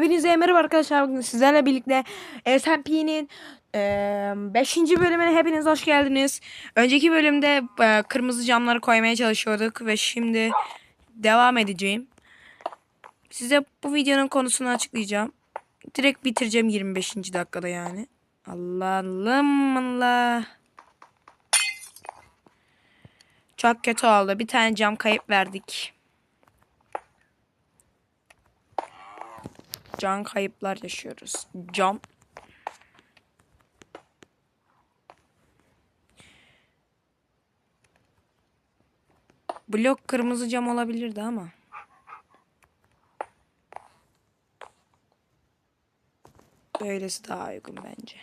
Hepinize merhaba arkadaşlar. Bugün sizlerle birlikte SMP'nin 5. bölümüne hepiniz hoş geldiniz. Önceki bölümde e, kırmızı camları koymaya çalışıyorduk ve şimdi devam edeceğim. Size bu videonun konusunu açıklayacağım. Direkt bitireceğim 25. dakikada yani. Allah'ım Allah. Çok kötü oldu. Bir tane cam kayıp verdik. Can kayıplar yaşıyoruz. Cam. Blok kırmızı cam olabilirdi ama. Böylesi daha uygun bence.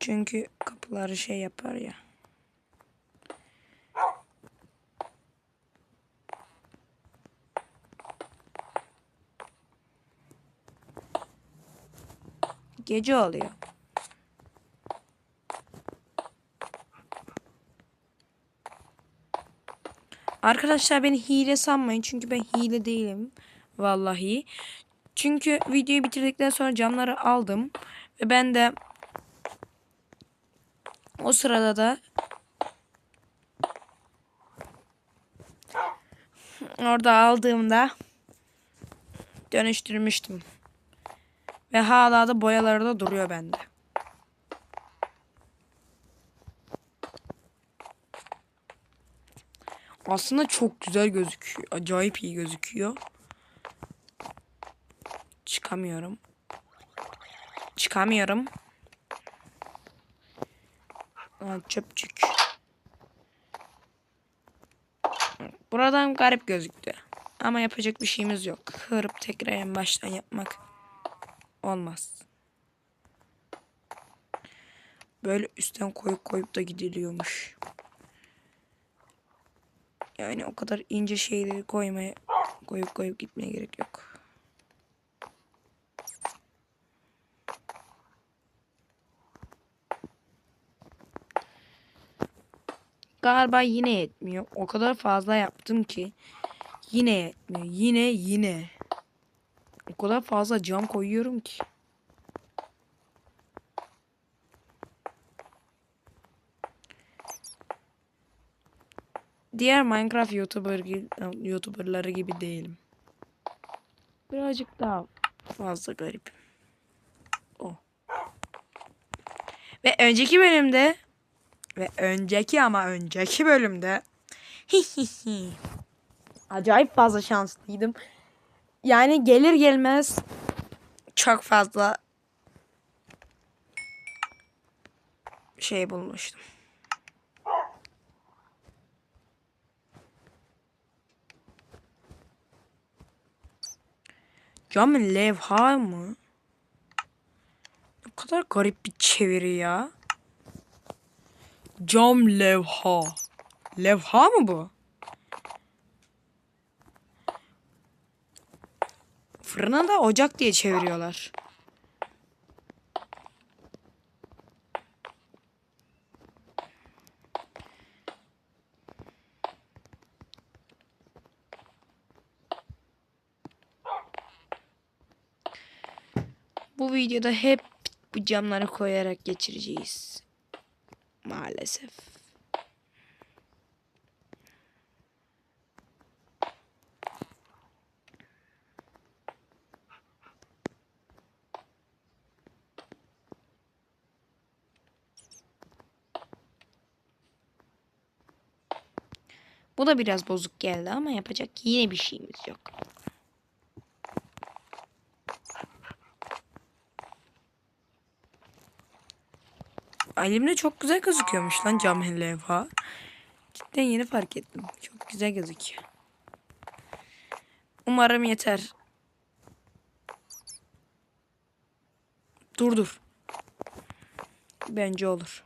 Çünkü kapıları şey yapar ya. Gece oluyor. Arkadaşlar beni hile sanmayın. Çünkü ben hile değilim. Vallahi. Çünkü videoyu bitirdikten sonra camları aldım. Ve ben de o sırada da orada aldığımda dönüştürmüştüm. Ve hala da boyaları da duruyor bende. Aslında çok güzel gözüküyor. Acayip iyi gözüküyor. Çıkamıyorum. Çıkamıyorum. Aa, çöpçük. Buradan garip gözüktü. Ama yapacak bir şeyimiz yok. Kırıp tekrar en baştan yapmak olmaz. Böyle üstten koyup koyup da gidiliyormuş. Yani o kadar ince şeyleri koymaya koyup koyup gitmeye gerek yok. Galiba yine yetmiyor. O kadar fazla yaptım ki yine yetmiyor. Yine yine. Kadar fazla cam koyuyorum ki. Diğer Minecraft YouTuber YouTuberları gibi değilim. Birazcık daha fazla garip. O. Ve önceki bölümde ve önceki ama önceki bölümde acayip fazla şanslıydım. Yani gelir gelmez çok fazla şey bulmuştum. Cam levha mı? Ne kadar garip bir çeviri ya. Cam levha. Levha mı bu? Fırına da ocak diye çeviriyorlar. Bu videoda hep bu camları koyarak geçireceğiz. Maalesef. Bu da biraz bozuk geldi ama yapacak yine bir şeyimiz yok. Elimde çok güzel gözüküyormuş lan cam levha. Cidden yeni fark ettim. Çok güzel gözüküyor. Umarım yeter. Dur dur. Bence olur.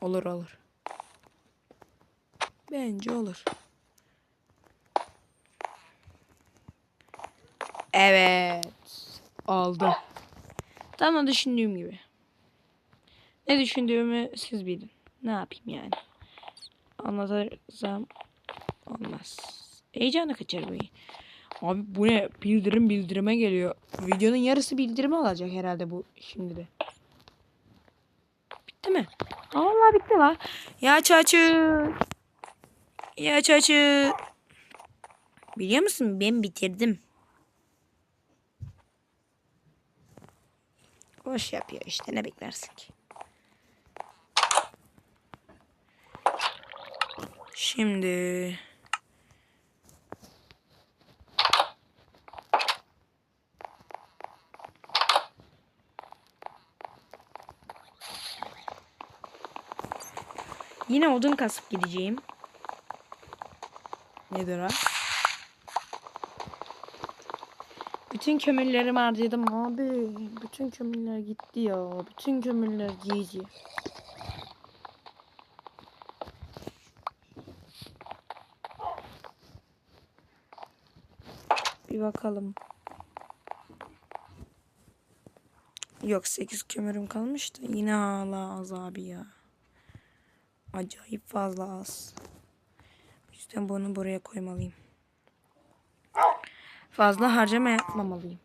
Olur olur. Bence olur. Evet. Oldu. Tam da düşündüğüm gibi. Ne düşündüğümü siz bilin. Ne yapayım yani? Anlatırsam olmaz. Heyecanı kaçar bu. Abi bu ne? Bildirim bildirime geliyor. Videonun yarısı bildirime olacak herhalde bu şimdi de. Bitti mi? Aa, vallahi bitti la. Ya çaçı. Ya çaçı. Biliyor musun ben bitirdim. Boş yapıyor işte ne beklersin ki. Şimdi Yine odun kasıp gideceğim. Nedir o? Bütün kömürlerimi harcadım abi. Bütün kömürler gitti ya. Bütün kömürler GG. Bir bakalım. Yok 8 kömürüm kalmış da yine hala az abi ya. Acayip fazla az. O yüzden bunu buraya koymalıyım. Fazla harcama yapmamalıyım.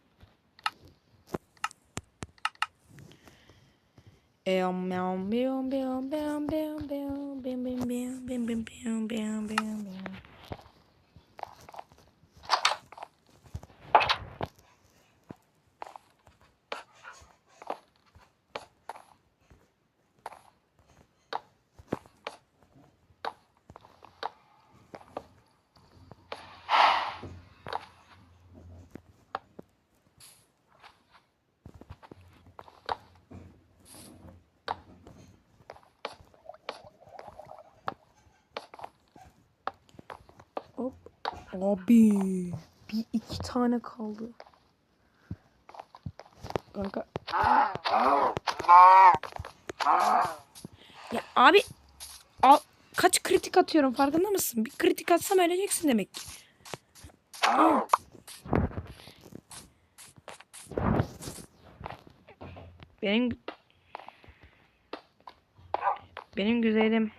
Eom meom beom beom beom beom beom beom beom beom beom beom beom beom Abi. Bir iki tane kaldı. Kanka. Ya abi. Al, kaç kritik atıyorum farkında mısın? Bir kritik atsam öleceksin demek ki. Benim benim güzelim.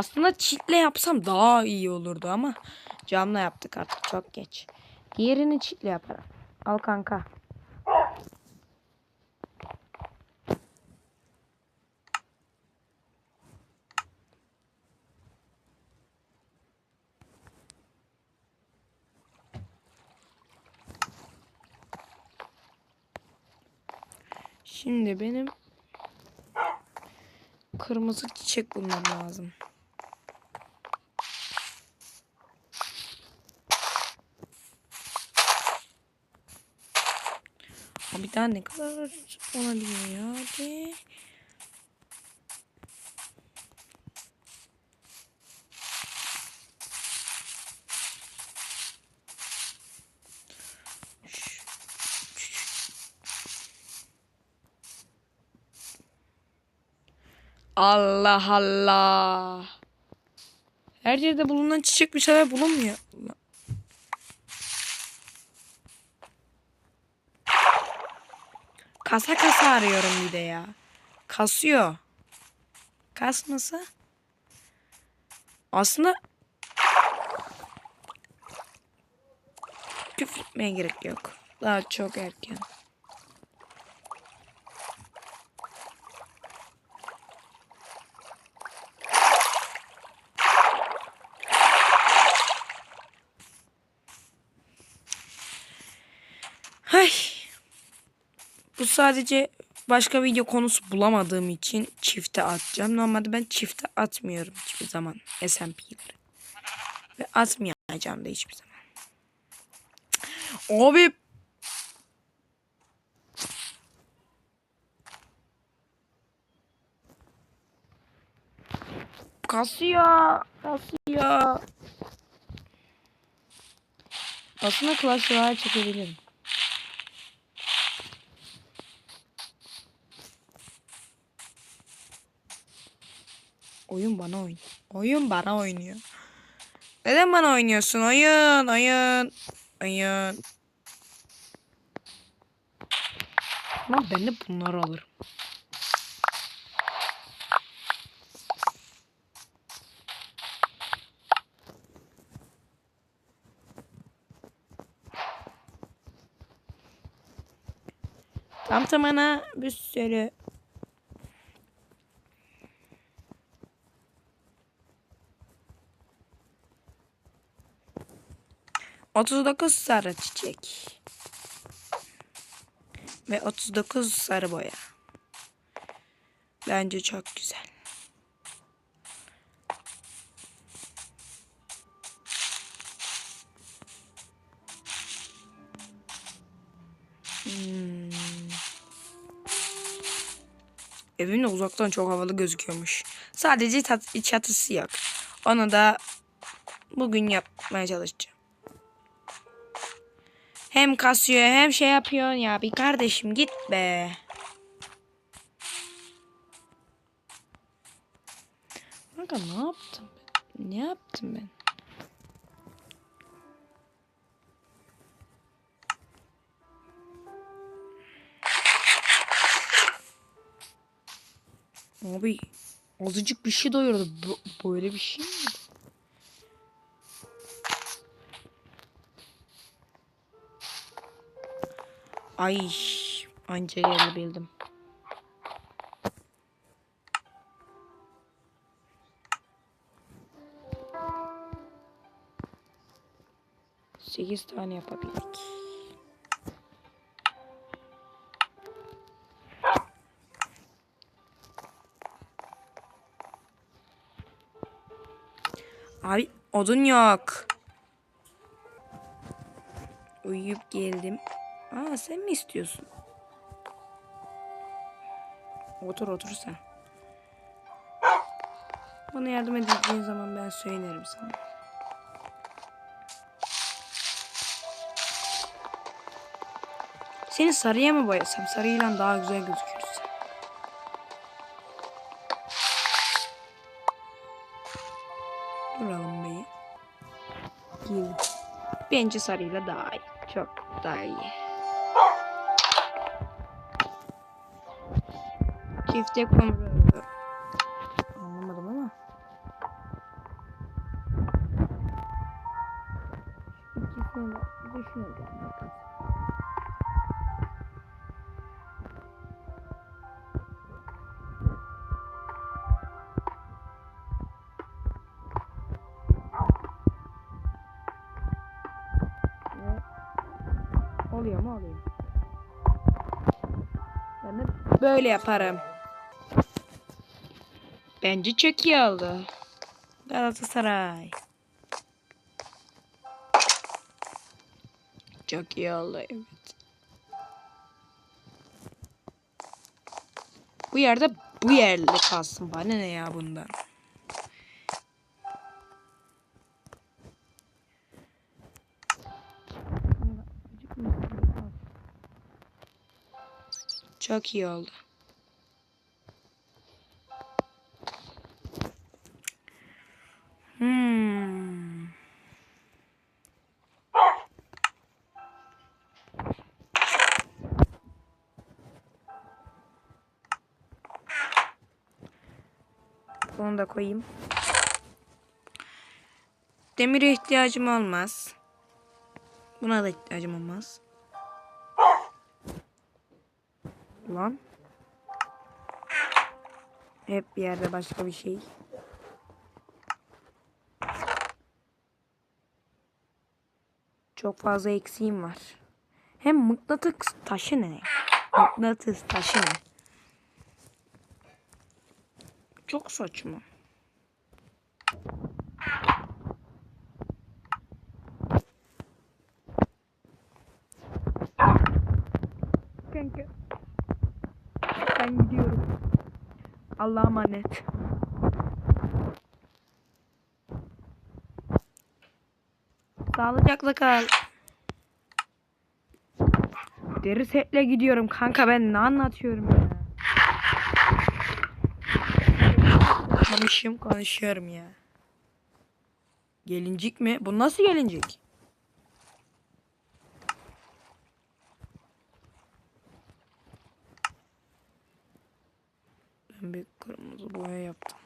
Aslında çitle yapsam daha iyi olurdu ama camla yaptık artık çok geç. Diğerini çitle yaparım. Al kanka. Şimdi benim kırmızı çiçek bulmam lazım. Abi daha ne kadar olabiliyor ya? Hadi. Allah Allah. Her yerde bulunan çiçek bir şeyler bulunmuyor. Kasa kasa arıyorum bir de ya. Kasıyor. Kasması. Aslında küfretmeye gerek yok. Daha çok erken. Hay. Bu sadece başka video konusu bulamadığım için çifte atacağım. Normalde ben çifte atmıyorum hiçbir zaman SMP'leri. Ve atmayacağım da hiçbir zaman. Abi kasıyor. Kasıyor. Aslında Clash Royale çekebilirim. Oyun bana oyun. Oyun bana oynuyor. Neden bana oynuyorsun? Oyun, oyun, oyun. Tamam ben de bunları alırım. Tam tamına bir sürü Otuz dokuz sarı çiçek. Ve 39 sarı boya. Bence çok güzel. Hmm. Uzaktan çok havalı gözüküyormuş. Sadece çatısı yok. Onu da bugün yapmaya çalışacağım. Hem kasıyor hem şey yapıyor ya bir kardeşim git be. Kanka ne yaptım ben? Ne yaptım ben? Abi azıcık bir şey doyurdu. Böyle bir şey mi? Ay anca gelebildim. Sekiz tane yapabildik. Abi odun yok. Uyuyup geldim. Aa sen mi istiyorsun? Otur otur sen. Bana yardım edeceğin zaman ben söylerim sana. Seni sarıya mı boyasam? Sarıyla daha güzel gözükürsün. Duralım beyi. Bence sarıyla daha iyi. Çok daha iyi. Çifte kumru. Anlamadım ama. İkisini de düşüneceğim. Oluyor mu oluyor. Ben böyle yaparım. Bence çok iyi oldu. Galatasaray. Çok iyi oldu evet. Bu yerde bu yerde kalsın. Bana ne ya bundan. Çok iyi oldu. Hmm. Bunu da koyayım. Demire ihtiyacım olmaz. Buna da ihtiyacım olmaz. Lan. Hep bir yerde başka bir şey. Çok fazla eksiğim var. Hem mıknatıs taşı ne? Mıknatıs taşı ne? Çok saçma. Kanka. Ben gidiyorum. Allah'a emanet. Sağlıcakla kal. Deri setle gidiyorum kanka ben ne anlatıyorum ya. Konuşayım konuşuyorum ya. Gelincik mi? Bu nasıl gelincik? Ben bir kırmızı boya yaptım.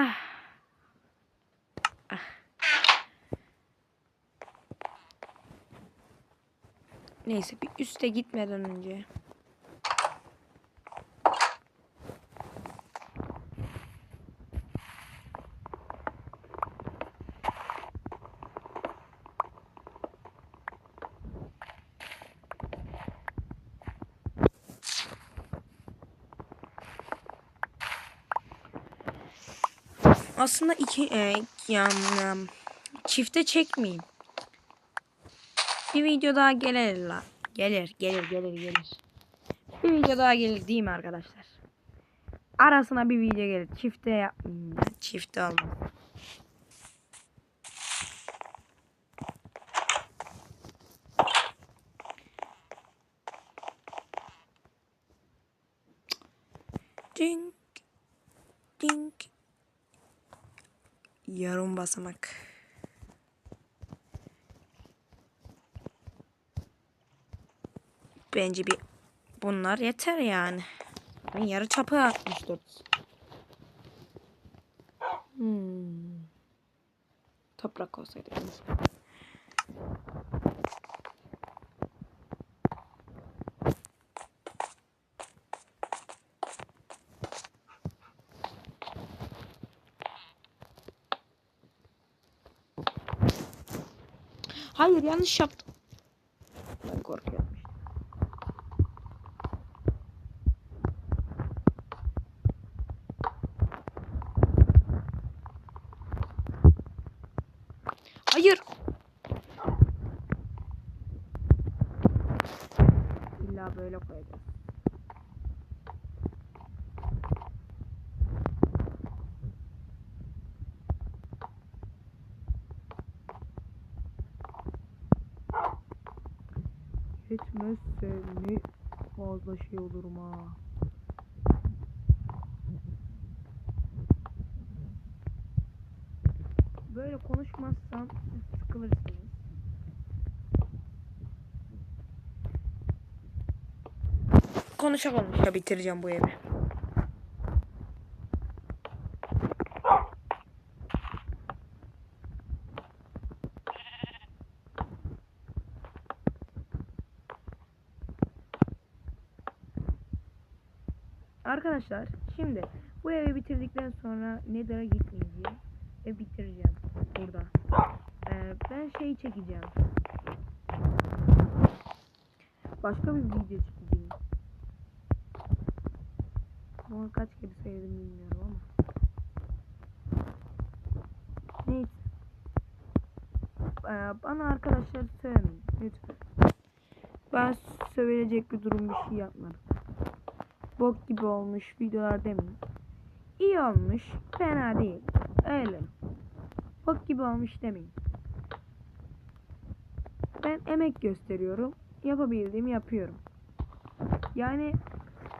Ah. Ah. Neyse bir üste gitmeden önce. Aslında iki e, yani, çifte çekmeyeyim. Bir video daha gelir la. Gelir, gelir, gelir, gelir. Bir video daha gelir değil mi arkadaşlar? Arasına bir video gelir. Çifte yapmayayım ya. Çifte almam. Ding. Ding. Yarım basamak. Bence bir bunlar yeter yani. Ben yarı çapı 64. Hmm. Toprak olsaydı. Hayır yanlış yaptım. Ben korkuyorum. doy los juegos. Konuşa konuşa bitireceğim bu evi. Arkadaşlar şimdi bu evi bitirdikten sonra Nether'a gitmeyeceğim ve bitireceğim burada. Ee, ben şeyi çekeceğim. Başka bir video çekeceğim. Bunu kaç kere söyledim bilmiyorum ama. Neyse. Ee, bana arkadaşlar söylemeyin lütfen. Ben söyleyecek bir durum bir şey yapmadım bok gibi olmuş videolar demeyin. İyi olmuş, fena değil. Öyle. Bok gibi olmuş demeyin. Ben emek gösteriyorum. Yapabildiğimi yapıyorum. Yani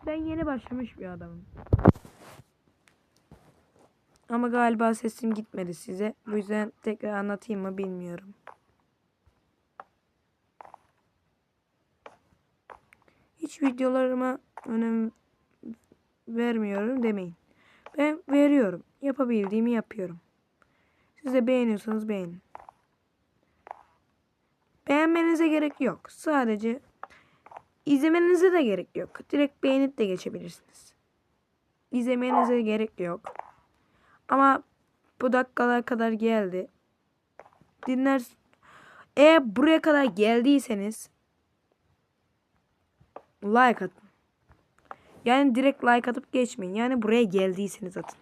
ben yeni başlamış bir adamım. Ama galiba sesim gitmedi size. Bu yüzden tekrar anlatayım mı bilmiyorum. Hiç videolarıma önem vermiyorum demeyin. Ben veriyorum. Yapabildiğimi yapıyorum. Siz de beğeniyorsanız beğenin. Beğenmenize gerek yok. Sadece izlemenize de gerek yok. Direkt beğenip de geçebilirsiniz. İzlemenize gerek yok. Ama bu dakikalar kadar geldi. Dinler eğer buraya kadar geldiyseniz like atın. Yani direkt like atıp geçmeyin. Yani buraya geldiyseniz atın.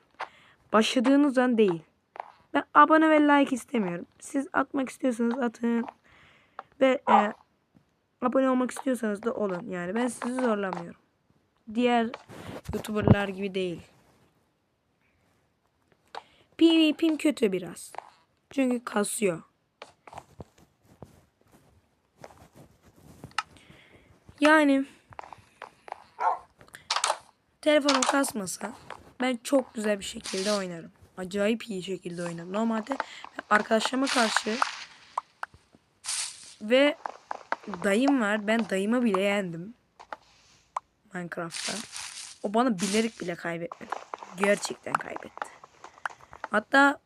Başladığınız an değil. Ben abone ve like istemiyorum. Siz atmak istiyorsanız atın. Ve e, abone olmak istiyorsanız da olun. Yani ben sizi zorlamıyorum. Diğer youtuberlar gibi değil. PvP'm kötü biraz. Çünkü kasıyor. Yani telefonum kasmasa ben çok güzel bir şekilde oynarım. Acayip iyi şekilde oynarım. Normalde arkadaşlarıma karşı ve dayım var. Ben dayımı bile yendim. Minecraft'ta. O bana bilerek bile kaybetmedi. Gerçekten kaybetti. Hatta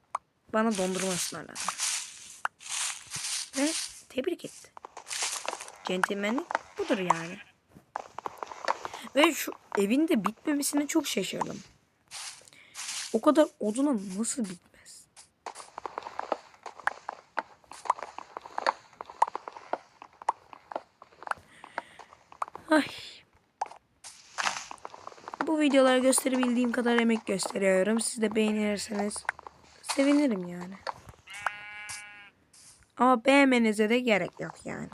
bana dondurma ısmarladı. Ve tebrik etti. Centilmenlik budur yani. Ve şu evin de bitmemesine çok şaşırdım. O kadar oduna nasıl bitmez? Ay. Bu videoları gösterebildiğim kadar emek gösteriyorum. Siz de beğenirseniz sevinirim yani. Ama beğenmenize de gerek yok yani.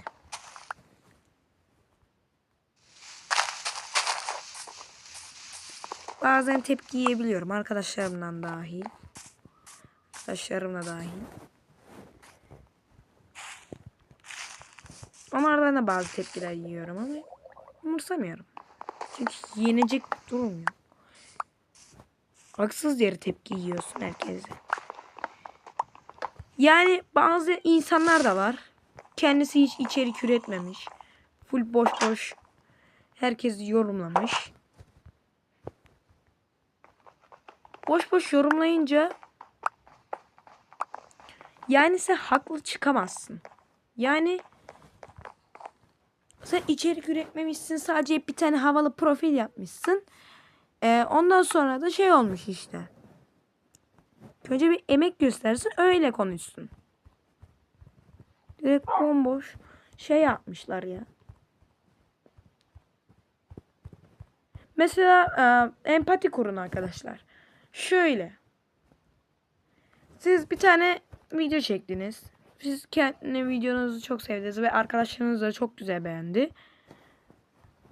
Bazen tepki yiyebiliyorum arkadaşlarımdan dahil. Arkadaşlarımla dahil. Onlardan da bazı tepkiler yiyorum ama umursamıyorum. Çünkü yenecek durum yok. Haksız yere tepki yiyorsun herkese. Yani bazı insanlar da var. Kendisi hiç içerik üretmemiş. Full boş boş herkes yorumlamış. Boş boş yorumlayınca yani sen haklı çıkamazsın. Yani sen içerik üretmemişsin. Sadece bir tane havalı profil yapmışsın. Ee, ondan sonra da şey olmuş işte. Önce bir emek göstersin öyle konuşsun. Direkt bomboş şey yapmışlar ya. Mesela e, empati kurun arkadaşlar. Şöyle. Siz bir tane video çektiniz. Siz kendi videonuzu çok sevdiniz ve arkadaşlarınız da çok güzel beğendi.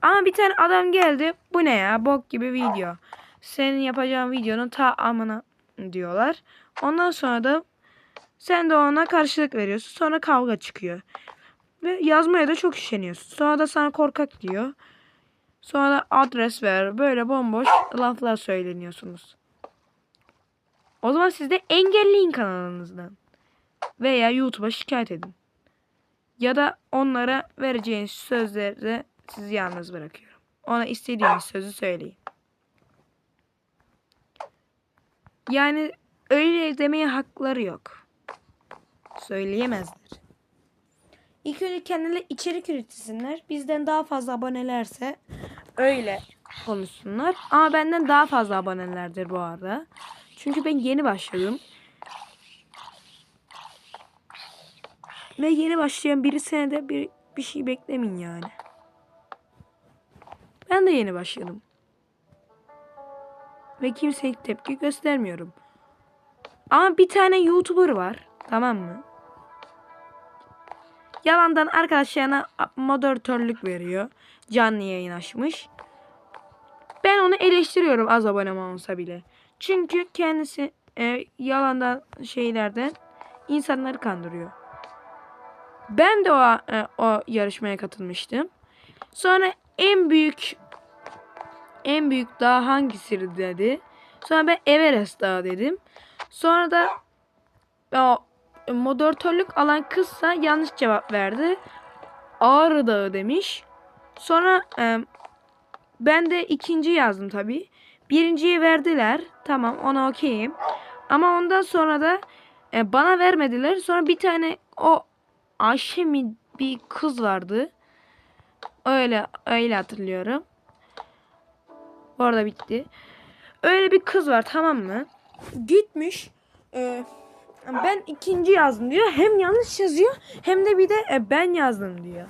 Ama bir tane adam geldi. Bu ne ya? Bok gibi video. Senin yapacağın videonun ta amına diyorlar. Ondan sonra da sen de ona karşılık veriyorsun. Sonra kavga çıkıyor. Ve yazmaya da çok üşeniyorsun. Sonra da sana korkak diyor. Sonra da adres ver. Böyle bomboş laflar söyleniyorsunuz. O zaman siz de engelleyin kanalınızdan. Veya YouTube'a şikayet edin. Ya da onlara vereceğiniz sözleri sizi yalnız bırakıyorum. Ona istediğiniz sözü söyleyin. Yani öyle demeye hakları yok. Söyleyemezler. İlk önce kendileri içerik üretsinler. Bizden daha fazla abonelerse öyle konuşsunlar. Ama benden daha fazla abonelerdir bu arada. Çünkü ben yeni başladım. Ve yeni başlayan biri senede bir, bir şey beklemeyin yani. Ben de yeni başladım. Ve kimseye tepki göstermiyorum. Ama bir tane YouTuber var. Tamam mı? Yalandan arkadaşlarına moderatörlük veriyor. Canlı yayın açmış. Ben onu eleştiriyorum az abonem olsa bile. Çünkü kendisi e, yalandan şeylerden insanları kandırıyor. Ben de o e, o yarışmaya katılmıştım. Sonra en büyük en büyük dağ hangisi dedi. Sonra ben Everest Dağı dedim. Sonra da o moderatörlük alan kızsa yanlış cevap verdi. Ağrı Dağı demiş. Sonra e, ben de ikinci yazdım tabii. Birinciyi verdiler. Tamam ona okeyim. Ama ondan sonra da e, bana vermediler. Sonra bir tane o Ayşe mi bir kız vardı. Öyle öyle hatırlıyorum. Orada bitti. Öyle bir kız var tamam mı? Gitmiş. E, ben ikinci yazdım diyor. Hem yanlış yazıyor hem de bir de e, ben yazdım diyor.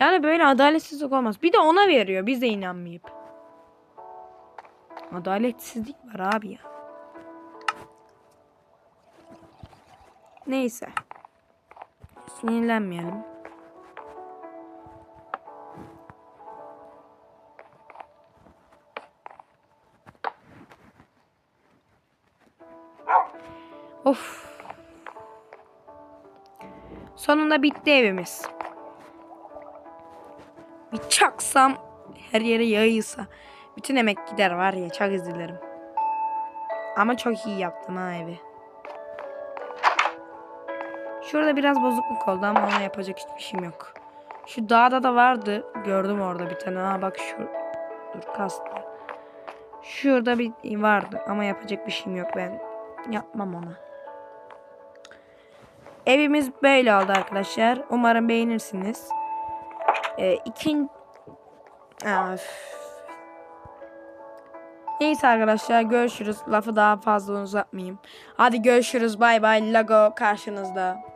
Yani böyle adaletsizlik olmaz. Bir de ona veriyor. Biz de inanmayıp. Adaletsizlik var abi ya. Neyse. Sinirlenmeyelim. Of. Sonunda bitti evimiz. Bir çaksam her yere yayılsa. Bütün emek gider var ya çok üzülürüm. Ama çok iyi yaptım ha evi. Şurada biraz bozukluk oldu ama ona yapacak hiçbir şeyim yok. Şu dağda da vardı. Gördüm orada bir tane. Ha bak şu. Dur kastı. Şurada bir vardı ama yapacak bir şeyim yok ben. Yapmam ona. Evimiz böyle oldu arkadaşlar. Umarım beğenirsiniz. Ee, ikin... Aa, üf. Neyse arkadaşlar görüşürüz. Lafı daha fazla uzatmayayım. Hadi görüşürüz. Bay bay. Lago karşınızda.